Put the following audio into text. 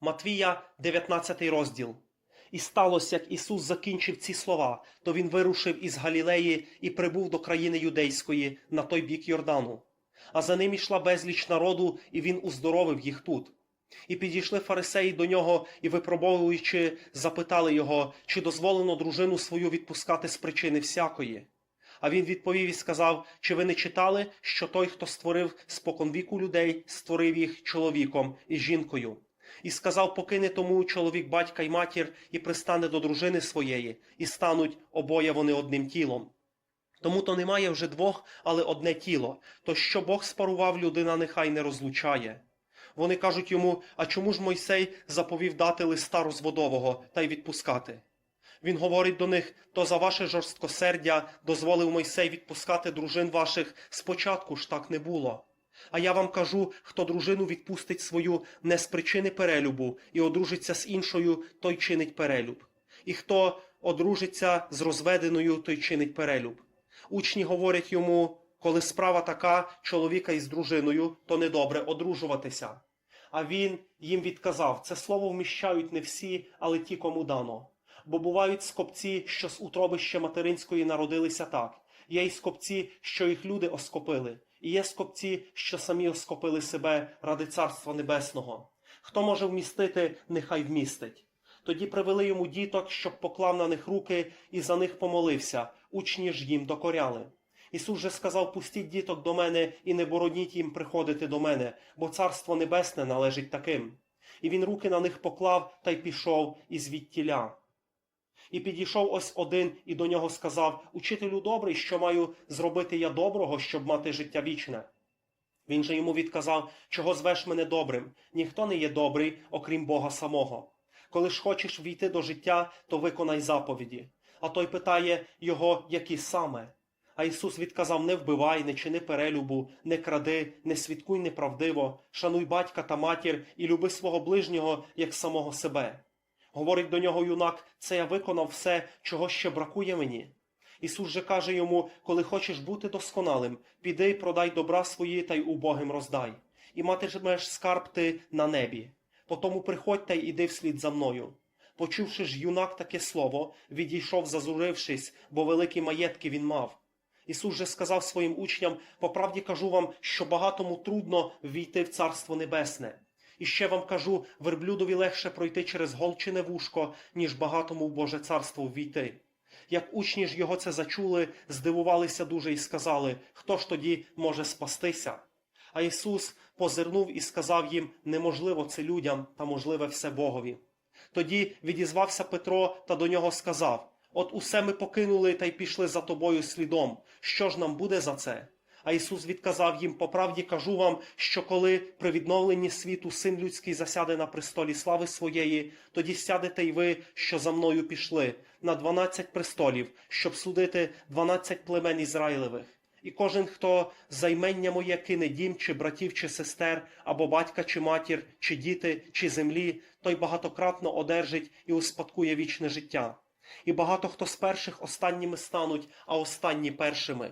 Матвія, 19 розділ. І сталося, як Ісус закінчив ці слова, то він вирушив із Галілеї і прибув до країни юдейської на той бік Йордану. А за ним ішла безліч народу, і він уздоровив їх тут. І підійшли фарисеї до нього і, випробовуючи, запитали його, чи дозволено дружину свою відпускати з причини всякої. А він відповів і сказав: Чи ви не читали, що той, хто створив споконвіку людей, створив їх чоловіком і жінкою? І сказав, покине тому чоловік батька й матір, і пристане до дружини своєї, і стануть обоє вони одним тілом. Тому то немає вже двох, але одне тіло. То що Бог спарував, людина нехай не розлучає. Вони кажуть йому: А чому ж Мойсей заповів дати листа розводового та й відпускати? Він говорить до них: то за ваше жорсткосердя дозволив Мойсей відпускати дружин ваших спочатку ж так не було. А я вам кажу, хто дружину відпустить свою не з причини перелюбу і одружиться з іншою, той чинить перелюб. І хто одружиться з розведеною, той чинить перелюб. Учні говорять йому, коли справа така чоловіка із дружиною, то недобре одружуватися. А він їм відказав: це слово вміщають не всі, але ті, кому дано. Бо бувають скопці, що з утробища материнської народилися так. Є й скопці, що їх люди оскопили, і є скопці, що самі оскопили себе ради Царства Небесного. Хто може вмістити, нехай вмістить. Тоді привели йому діток, щоб поклав на них руки і за них помолився. Учні ж їм докоряли. Ісус же сказав: Пустіть діток до мене і не бороніть їм приходити до мене, бо царство небесне належить таким. І він руки на них поклав та й пішов із відтіля. І підійшов ось один і до нього сказав: Учителю добрий, що маю зробити я доброго, щоб мати життя вічне. Він же йому відказав, чого звеш мене добрим? Ніхто не є добрий, окрім Бога самого. Коли ж хочеш війти до життя, то виконай заповіді. А той питає його, які саме. А Ісус відказав: Не вбивай, не чини перелюбу, не кради, не свідкуй неправдиво, шануй батька та матір і люби свого ближнього як самого себе. Говорить до нього юнак, це я виконав все, чого ще бракує мені. Ісус же каже йому, коли хочеш бути досконалим, піди, продай добра свої та й убогим роздай, і матимеш скарб ти на небі. Потому приходь та й іди вслід за мною. Почувши ж юнак таке слово, відійшов, зазурившись, бо великі маєтки він мав. Ісус же сказав своїм учням: по правді кажу вам, що багатому трудно ввійти в Царство Небесне. І ще вам кажу, верблюдові легше пройти через голчине вушко, ніж багатому в Боже царство ввійти. Як учні ж його це зачули, здивувалися дуже і сказали, хто ж тоді може спастися? А Ісус позирнув і сказав їм, неможливо це людям, та можливе все Богові. Тоді відізвався Петро та до нього сказав: От усе ми покинули та й пішли за тобою слідом. Що ж нам буде за це? А Ісус відказав їм: по правді кажу вам, що коли при відновленні світу син людський засяде на престолі слави своєї, тоді сядете й ви, що за мною пішли, на дванадцять престолів, щоб судити дванадцять племен Ізраїлевих. І кожен, хто займення моє кине дім, чи братів, чи сестер, або батька, чи матір, чи діти, чи землі, той багатократно одержить і успадкує вічне життя. І багато хто з перших останніми стануть, а останні першими.